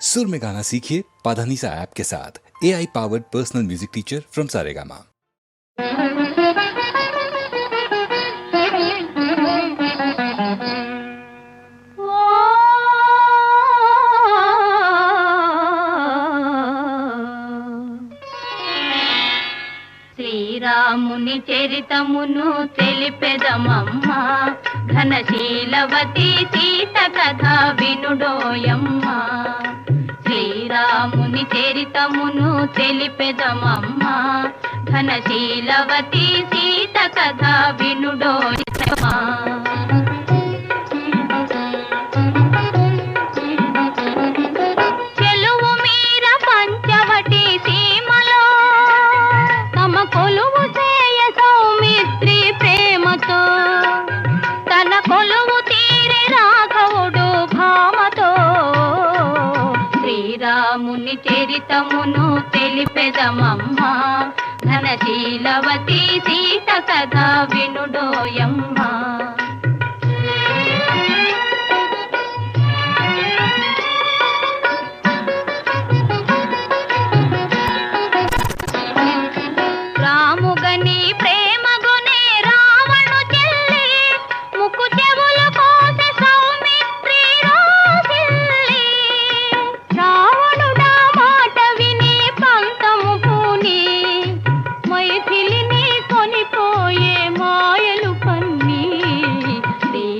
सुर में गाना सीखिए पाधानीसा ऐप के साथ A I powered personal music teacher from Saregama శ్రీరాముని చరితమును తెలిపెదమమ్మ ఘనశీలవతి సీత కథ వినుడోయమ్మ శ్రీరాముని చరితమును తెలిపెదమమ్మ. ఘనశీలవతి సీత కథ వినుడోయమ్మ చెలువు మీర పంచవటి సీమలో తమ కొలువు తెలిపెదమమ్మ ఘనశీలవతి సీత కథ వినుడోయమ్మ.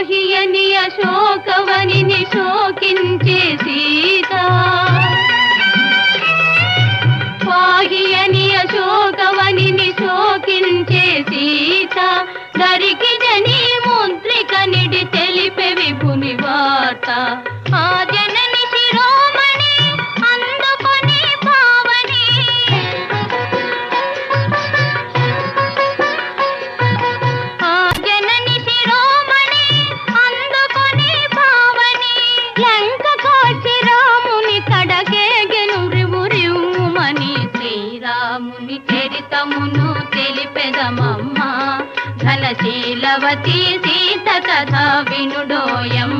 పాహియని అశోకవనిని శోకించే సీత. పాహియని అశోకవనిని శోకించే సీత. దరికి లీలవతి సీత కథ వినుడోయం.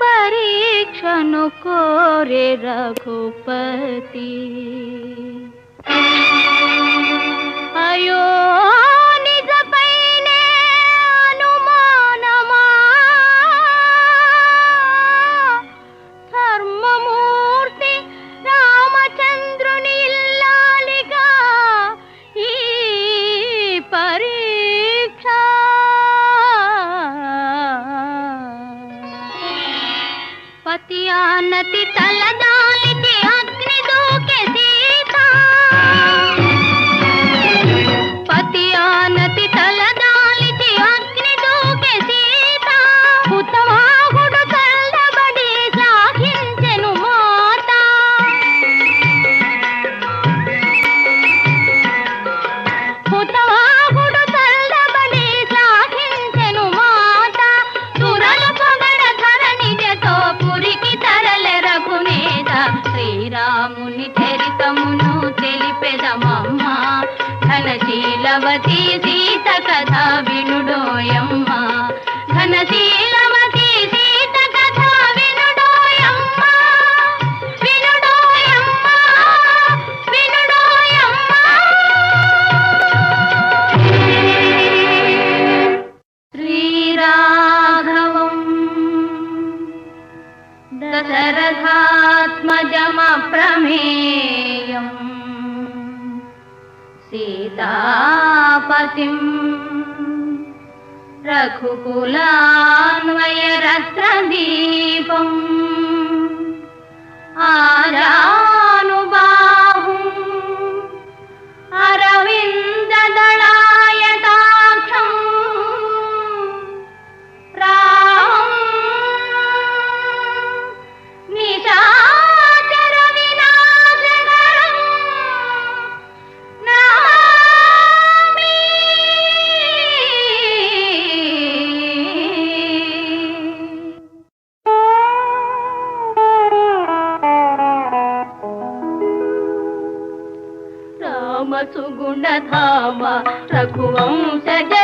परीक्षण को रे रघुपति। आयो 当然了。भगवती रघुकुलान्वयरत्र दीपम् आरानुबाहुम्। अरविन्ददला రామ సుగుణధామ రఘువంశ జలధి సో